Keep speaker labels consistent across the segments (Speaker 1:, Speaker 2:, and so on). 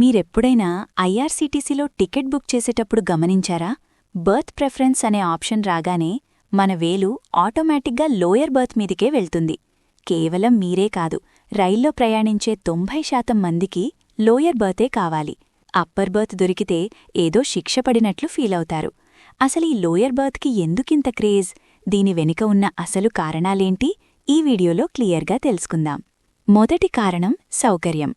Speaker 1: మీరెప్పుడైనా ఐఆర్సీటీసీలో ticket book చేసేటప్పుడు గమనించారా? బర్త్ ప్రెఫరెన్స్ అనే ఆప్షన్ రాగానే మన వేలు ఆటోమేటిక్గా లోయర్ బర్త్ మీదికే వెళ్తుంది. కేవలం మీరే కాదు రైల్లో ప్రయాణించే తొంభై శాతం మందికి లోయర్ బర్తే కావాలి. అప్పర్ బర్త్ దొరికితే ఏదో శిక్ష పడినట్లు ఫీలవుతారు అసలు ఈ లోయర్ బర్త్కి ఎందుకింత క్రేజ్? దీని వెనుక ఉన్న అసలు కారణాలేంటి? ఈ వీడియోలో క్లియర్గా తెలుసుకుందాం. మొదటి కారణం సౌకర్యం.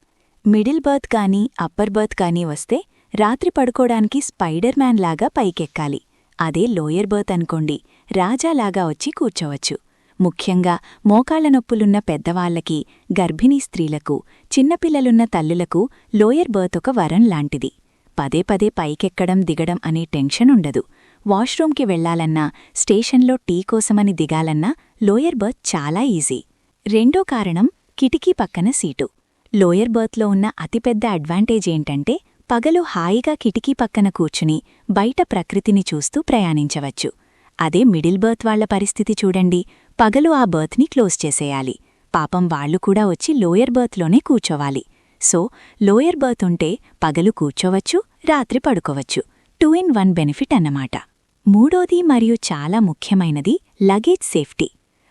Speaker 1: మిడిల్ బర్త్ కానీ అప్పర్ బర్త్ కానీ వస్తే రాత్రి పడుకోడానికి స్పైడర్ మ్యాన్ లాగా పైకెక్కాలి. అదే లోయర్ బర్త్ అనుకోండి. రాజాలాగా వచ్చి కూర్చోవచ్చు. ముఖ్యంగా మోకాళ్ళ నొప్పులున్న పెద్దవాళ్ళకి గర్భిణీ స్త్రీలకు చిన్నపిల్లలున్న తల్లులకు లోయర్ బర్త్ ఒక వరం లాంటిది. పదే పదే పైకెక్కడం దిగడం అనే టెన్షన్ ఉండదు. వాష్రూమ్కి వెళ్ళాలన్నా స్టేషన్లో టీ కోసమని దిగాలన్నా లోయర్ బర్త్ చాలా ఈజీ. రెండో కారణం కిటికీ పక్కన సీటు. లోయర్ బర్త్లో ఉన్న అతిపెద్ద అడ్వాంటేజ్ ఏంటంటే పగలు హాయిగా కిటికీ పక్కన కూర్చుని బయట ప్రకృతిని చూస్తూ ప్రయాణించవచ్చు. అదే మిడిల్ బర్త్ వాళ్ళ పరిస్థితి చూడండి. పగలు ఆ బర్త్ని క్లోజ్ చేసేయాలి. పాపం వాళ్ళు కూడా వచ్చి లోయర్ బర్త్లోనే కూర్చోవాలి. సో లోయర్ బర్త్ ఉంటే పగలు కూర్చోవచ్చు రాత్రి పడుకోవచ్చు. టూ ఇన్ వన్ బెనిఫిట్ అన్నమాట. మూడోది మరియు చాలా ముఖ్యమైనది లగేజ్ సేఫ్టీ.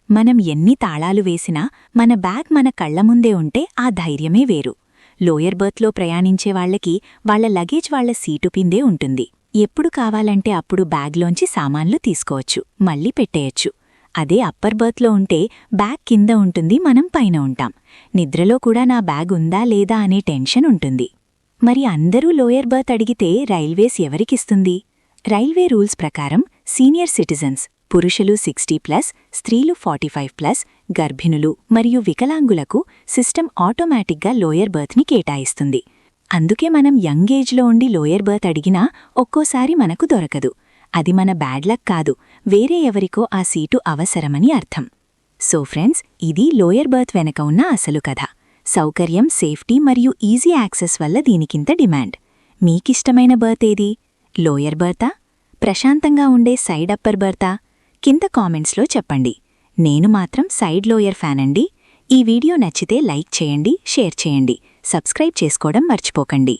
Speaker 1: మనం ఎన్ని తాళాలు వేసినా మన బ్యాగ్ మన కళ్ళ ముందే ఉంటే ఆ ధైర్యమే వేరు. లోయర్ బర్త్లో ప్రయాణించే వాళ్ళకి వాళ్ళ లగేజ్ వాళ్ళ సీటు పిందే ఉంటుంది. ఎప్పుడు కావాలంటే అప్పుడు బ్యాగ్లోంచి సామాన్లు తీసుకోవచ్చు మళ్ళీ పెట్టేయచ్చు. అదే అప్పర్ బర్త్లో ఉంటే బ్యాగ్ కింద ఉంటుంది మనం పైన ఉంటాం. నిద్రలో కూడా నా బ్యాగ్ ఉందా లేదా అనే టెన్షన్ ఉంటుంది. మరి అందరూ లోయర్ బర్త్ అడిగితే రైల్వేస్ ఎవరికిస్తుంది? రైల్వే రూల్స్ ప్రకారం సీనియర్ సిటిజన్స్ పురుషులు సిక్స్టీ ప్లస్ స్త్రీలు ఫార్టీ ఫైవ్ ప్లస్ గర్భిణులు మరియు వికలాంగులకు సిస్టమ్ ఆటోమేటిక్గా లోయర్ బర్త్ని కేటాయిస్తుంది. అందుకే మనం యంగ్ ఏజ్లో ఉండి లోయర్ బర్త్ అడిగినా ఒక్కోసారి మనకు దొరకదు. అది మన బ్యాడ్ లక్ కాదు వేరే ఎవరికో ఆ సీటు అవసరమని అర్థం. సో ఫ్రెండ్స్ ఇది లోయర్ బర్త్ వెనక ఉన్న అసలు కథ. సౌకర్యం సేఫ్టీ మరియు ఈజీ యాక్సెస్ వల్ల దీనికింత డిమాండ్. మీకిష్టమైన బర్త్ ఏది? లోయర్ బర్తా? ప్రశాంతంగా ఉండే సైడ్ అప్పర్ బర్తా? కింద కామెంట్స్లో చెప్పండి. నేను మాత్రం సైడ్ లోయర్ ఫ్యాన్ అండి ఈ వీడియో నచ్చితే లైక్ చేయండి షేర్ చేయండి. సబ్స్క్రైబ్ చేసుకోవడం మర్చిపోకండి.